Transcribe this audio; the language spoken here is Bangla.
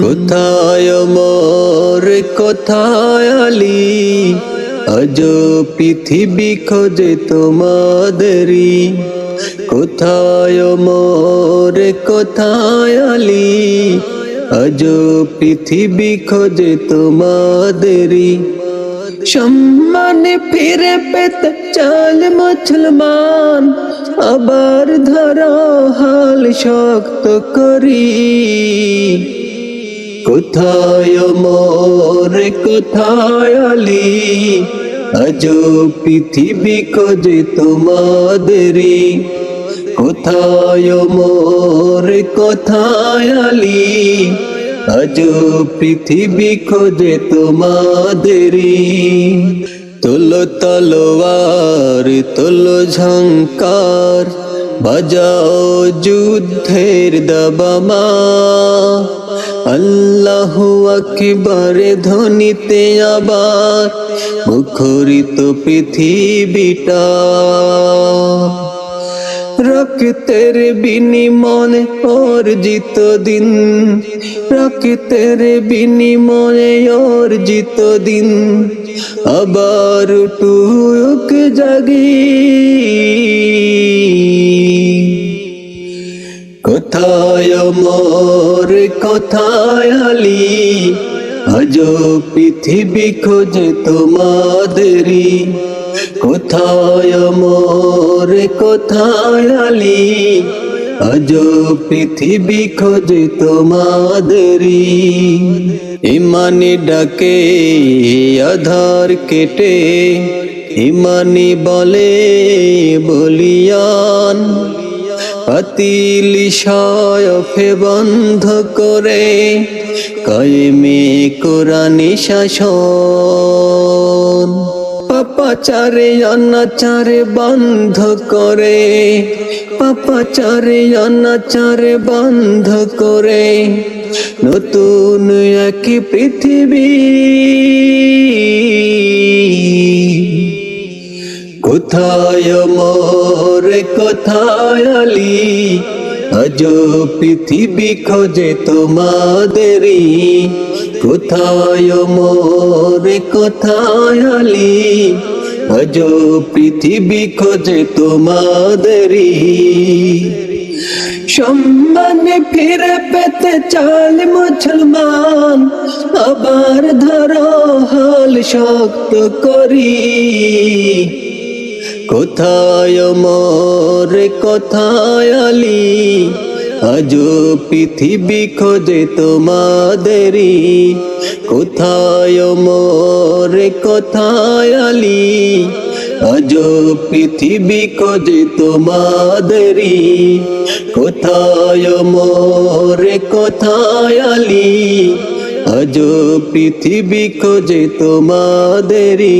কোথায় মোর, কোথায় আলি? আজ পৃথিবী খোঁজে তোমাদেরই। কোথায় মোর, কোথায় আলি? আজ পৃথিবী খোঁজে তোমাদেরই। সম্মান ফিরে পেতে চাল মুসলমান, আবার ধরো হাল শক্ত করি। কোথায় মোর কোথায় আলি? আজ পৃথিবী খোঁজে তোমাদেরই। কোথায় মোর কোথায় আলি? আজ পৃথিবী খোঁজে তোমাদেরই। তোলো তলোয়ার, তোলো ঝঙ্কার, বাজাও যুদ্ধের দাবামা। আল্লাহ আকবার ধ্বনিতে আবার মুখরিত পৃথিবীটা। রক্তের বিনিময়ে অর্জিত দিন। রক্তের বিনিময়ে অর্জিত দিন। আবার টুক জাগি। কোথায় মোর কোথায় আলি আজ পৃথিবী খোঁজে তোমাদেরই। কোথায় মোর কোথায় আলি? আজ পৃথিবী খোঁজে তোমাদেরই। ইমানি ডাকে, আধার কেটে। ইমানি বলে বলিয়ান পাতিলি শয়ফে বন্ধ করে কায়েমে কোরআনি শাসন। পাপাচারে অনাচারে বন্ধ করে, পাপাচারে অনাচারে বন্ধ করে নতুন এক পৃথিবী। কোথায় মোর কোথায় আলি? আজ পৃথিবী খোঁজে তোমাদেরই। কোথায় মোর কোথায় আলি? আজ পৃথিবী খোঁজে তোমাদেরই। সম্মান ফিরে পেতে চাল মুসলমান, আবার ধরো হাল শক্ত করি। কোথায় মোর কোথায় আলি? আজ পৃথিবী খোঁজে তোমাদেরই। কোথায় মোর কোথায় আলি? আজ পৃথিবী খোঁজে তোমাদেরই। কোথায় মোর কোথায় আলি? আজ পৃথিবী খোঁজে তোমাদেরই।